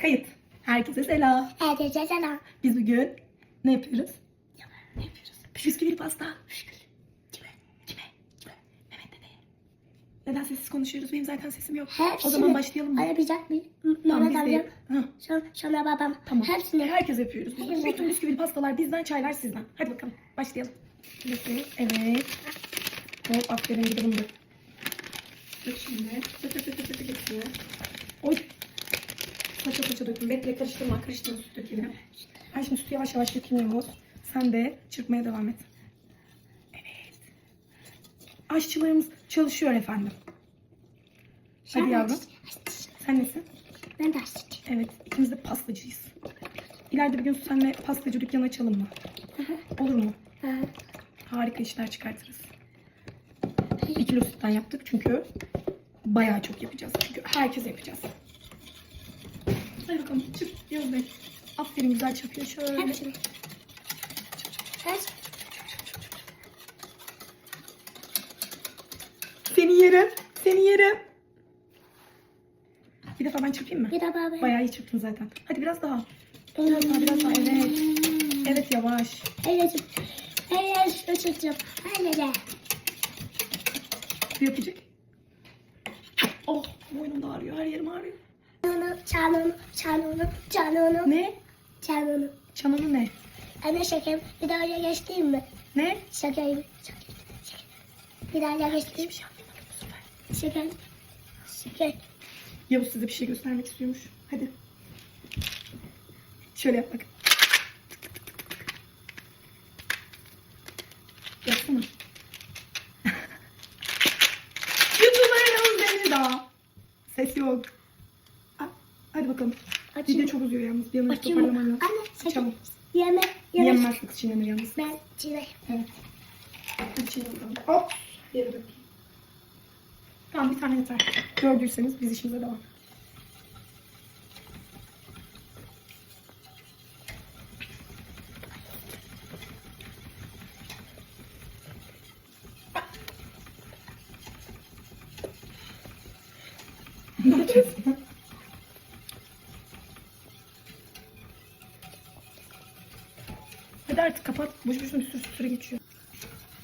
Kayıt. Herkese selam. Herkese selam. Biz bugün ne yapıyoruz? Ne yapıyoruz? Bisküvili pasta. Bisküvi. Kime? Kime? Kime? Mehmet dedeye. Neden sessiz konuşuyoruz? Benim zaten sesim yok. Hepsini O zaman başlayalım mı? Mıyım? Tamam, Mehmet amcam. Sonra, sonra babam. Tamam. Hepsini. Herkes yapıyoruz. Herkes Bütün bisküvili pastalar bizden, çaylar sizden. Hadi bakalım. Başlayalım. Evet. Hop aferin bunu. Dök şimdi. Dök dök dök dök dök hepsini. Oy. Saça saça dökün. Bekle karıştırma. Karıştırma süt dökelim. Ben şimdi sütü yavaş yavaş dökeyim Yavuz. Sen de çırpmaya devam et. Evet. Aşçılarımız çalışıyor efendim. Hadi yavrum. Sen nesin? Ben de açtım. Evet, ikimiz de pastacıyız. İleride bir gün seninle pastacı dükkanı açalım mı? Olur mu? Harika işler çıkartırız. Bir kilo sütten yaptık çünkü bayağı çok yapacağız. Çünkü herkes yapacağız. Hadi bakalım çık Yavuz Bey. Aferin güzel çapıyor şöyle. Hepsini. Aç. Seni yerim. Seni yerim. Bir defa ben çırpayım mı? Bir de baba. Bayağı iyi çırptın zaten. Hadi biraz daha. Biraz daha biraz daha evet. Evet yavaş. Evet. Evet. Açacağım. Anne. Bir öpücük. Oh boynum da ağrıyor. Her yerim ağrıyor. Onu, çal onu, çal onu, çal onu, Ne? çal onu. Çanalı ne? Anne şekerim. Bir daha oraya geçeyim mi? Ne? Şekerim. Şekerim. Şekerim. Bir daha oraya geçeyim. Şekerim. Şeker. Yavuz size bir şey göstermek istiyormuş. Hadi. Şöyle yap bak. Yapsana. YouTuber'ın beni daha. Ses yok. Ha- Hadi bakalım. Video Açayım. çok uzuyor yalnız. Bir an önce Açayım mı? toparlaman lazım. Anne. Açalım. Yeme. Yeme. Yenmez kız çiğnenir yalnız. Ben çile. Evet. Çiğne bakalım. Hop. Yere dök. Tamam bir tane yeter. Gördüyseniz biz işimize devam. Ne yapıyorsun? Hadi artık kapat. Boş boşuna bir sürü süre geçiyor.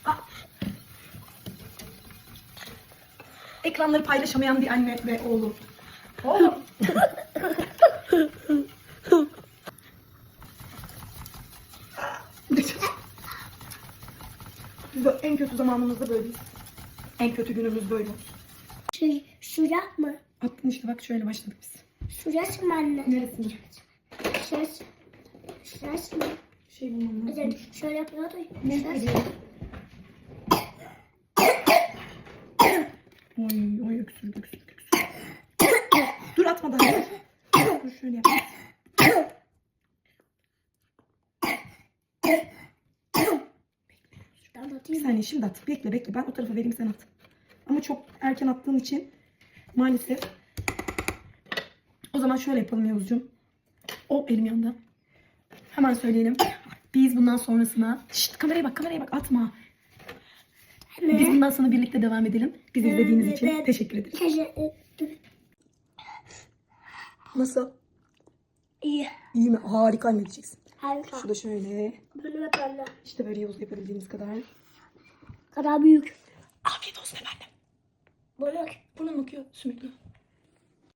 Ah. Ekranları paylaşamayan bir anne ve oğlu. Oğlum. Biz en kötü zamanımızda böyleyiz. En kötü günümüz böyle. Şu, şurak mı? Attın işte bak şöyle başladık biz. Şurası mı anne? Neresinde? Şurası. Şurası mı? Şey bulmam lazım. Evet, şöyle yapıyordu. Ne diyor? Oy oy öksürük öksürük öksürük. Dur atma daha. Dur şöyle yap. Bir saniye şimdi at. Bekle bekle. Ben o tarafa vereyim sen at. Ama çok erken attığın için maalesef. O zaman şöyle yapalım Yavuzcuğum. O elim yandı. Hemen söyleyelim. Biz bundan sonrasına... Şşt kameraya bak kameraya bak atma. Biz bundan sonra birlikte devam edelim. Bizi izlediğiniz için teşekkür ederiz. Teşekkür Nasıl? İyi. İyi mi? Harika halledeceksin. Harika. Şu da şöyle. Bunu yaparlar. İşte böyle Yavuz yapabildiğimiz kadar. Kadar büyük. Afiyet olsun efendim. Bunu Burnun akıyor sümüklü.